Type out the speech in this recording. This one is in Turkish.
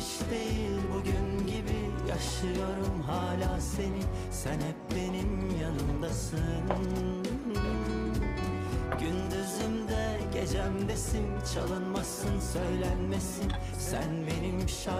hiç değil bugün gibi Yaşıyorum hala seni. Sen hep benim yanımdasın. Gündüzümde gecemdesin Çalınmasın söylenmesin. Sen benim şarkılarımsın